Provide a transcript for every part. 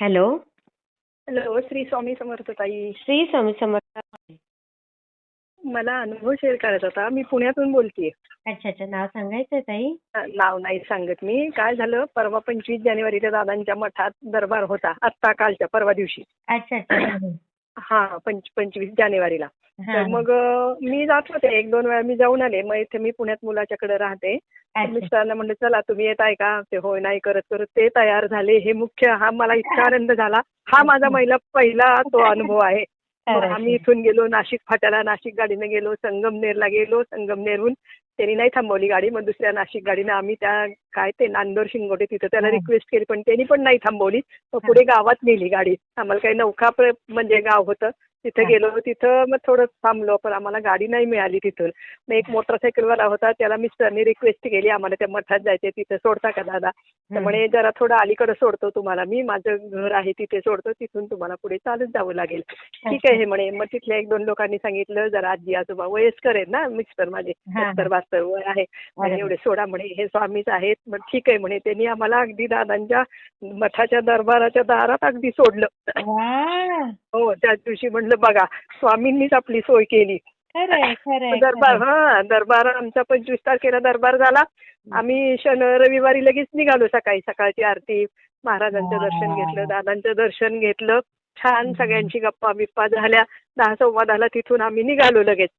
Hello. Hello Shri Swami Samarth ताई. श्री स्वामी समर्थ. मला अनुभव शेअर करायचा होता. मी पुण्यातून बोलतेय. अच्छा अच्छा. नाव सांगायचंय ताई? नाव नाही सांगत मी. काय झालं? परवा पंचवीस जानेवारीला दादांच्या मठात दरबार होता. आत्ता कालच्या परवा दिवशी. अच्छा अच्छा. हं, पंच पंचवीस जानेवारीला. तर मग मी जात होते. एक दोन वेळा मी जाऊन आले. मग इथे मी पुण्यात मुलाच्याकडे राहते. मिस्टरांना म्हणलं चला तुम्ही येत आहे का? ते होय नाही करत करत. ते तयार झाले. हे मुख्य हा मला इतका आनंद झाला. हा माझा महिला पहिला तो अनुभव आहे. आम्ही इथून गेलो नाशिक फाट्याला. नाशिक गाडीने गेलो संगमनेरला गेलो संगमनेरहून त्यांनी नाही थांबवली गाडी मग दुसऱ्या नाशिक गाडीने आम्ही त्या काय ते नांदोर शिंगोटे तिथं त्याला. रिक्वेस्ट केली पण त्यांनी पण नाही थांबवली. मग पुढे गावात नेली गाडी. आम्हाला काही नौका प्र- म्हणजे गाव होतं. तिथं. गेलो तिथं मग थोडं थांबलो पण आम्हाला गाडी नाही मिळाली तिथून. मग एक मोटरसायकलवाला होता त्याला मिस्टरने रिक्वेस्ट केली आम्हाला त्या मठात जायचे तिथे सोडता का दादा? तर. म्हणे जरा थोडं अलीकडे सोडतो तुम्हाला. मी माझं घर आहे तिथे सोडतो तिथून तुम्हाला पुढे चालत जावं लागेल. ठीक आहे हे म्हणे. मग तिथल्या एक दोन लोकांनी सांगितलं जरा आजी आजोबा वयस्कर आहेत ना मिस्टर माझे. सत्तर बहात्तर वय आहे. म्हणे एवढे सोडा म्हणे हे स्वामीच आहेत. मग ठीक आहे म्हणे. त्यांनी आम्हाला अगदी दादांच्या मठाच्या दरबाराच्या दारात अगदी सोडलं. हो त्याच दिवशी म्हणलं बघा स्वामींनीच आपली सोय केली. दरबार. हा दरबार आमचा पंचवीस तारखेला दरबार झाला. आम्ही शन रविवारी लगेच निघालो सकाळी सकाळची आरती. महाराजांचं दर्शन. घेतलं दादांचं दर्शन घेतलं. छान. सगळ्यांची गप्पा बिप्पा झाल्या. दहा सव्वा दहाला तिथून आम्ही निघालो लगेच.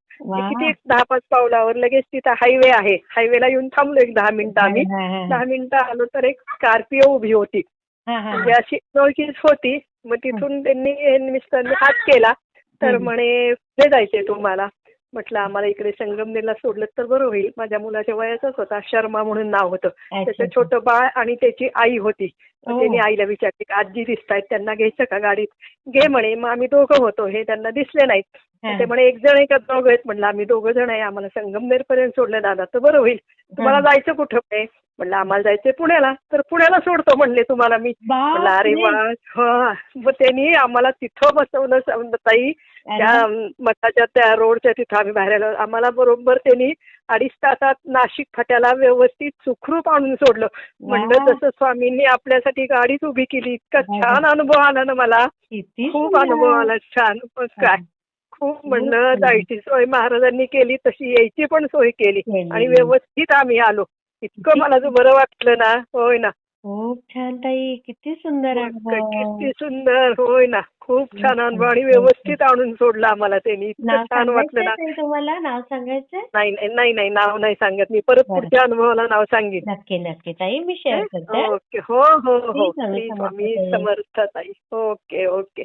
किती दहा पाच पावलावर लगेच तिथं हायवे आहे. हायवेला येऊन थांबलो एक दहा मिनिटं आम्ही. दहा मिनिटं आलो तर एक स्कॉर्पिओ उभी होती. म्हणजे अशी ओळखीच होती. मग तिथून त्यांनी मिस्टरने हात केला. तर. म्हणे कुठे जायचंय तुम्हाला. म्हटलं आम्हाला इकडे संगमनेरला सोडलं तर बरं होईल. माझ्या मुलाच्या वयाचाच होता. शर्मा म्हणून नाव होतं. त्याचं. छोटं बाळ आणि त्याची आई होती. त्यांनी आईला विचारले की आजी दिसतायत त्यांना घ्यायचं का गाडीत? घे म्हणे मग आम्ही दोघं होतो. हे त्यांना दिसले नाहीत. ते म्हणे एक जण आहे का दोघं आहेत. म्हणलं आम्ही दोघं जण आहे. आम्हाला संगमनेर पर्यंत सोडलं दादा तर बरं होईल. तुम्हाला. जायचं कुठं म्हणे? म्हणलं आम्हाला जायचंय पुण्याला. तर पुण्याला सोडतो म्हणले तुम्हाला मी. म्हणलं अरे. वा. हा. मग त्यांनी आम्हाला तिथं बसवलं ताई त्या. मठाच्या त्या रोडच्या तिथं आम्ही बाहेर आलो आम्हाला बरोबर त्यांनी अडीच तासात नाशिक फाट्याला व्यवस्थित सुखरूप आणून सोडलं म्हणलं. तसं स्वामींनी आपल्यासाठी गाडीच उभी केली इतका वा. छान अनुभव आला ना मला खूप. अनुभव आला छान काय खूप म्हणलं जायची सोय महाराजांनी केली तशी यायची पण सोय केली. आणि व्यवस्थित आम्ही आलो इतकं मला जो बरं वाटलं ना होय ना खूप छान ताई किती सुंदर अनुभव. किती सुंदर. होय ना खूप छान अनुभव आणि व्यवस्थित आणून सोडलं आम्हाला त्यांनी. इतकं नाव छान वाटलं ना. ताई तुम्हाला? नाव सांगायचंय? नाही नाही नाही नाही नाव नाही सांगत मी. परत बरं. पुढच्या अनुभवाला नाव सांगेन. नक्की नक्की ताई मी शेअर करते. ओके. हो हो हो. समर्थ ताई. समर्थ ताई. Okay okay.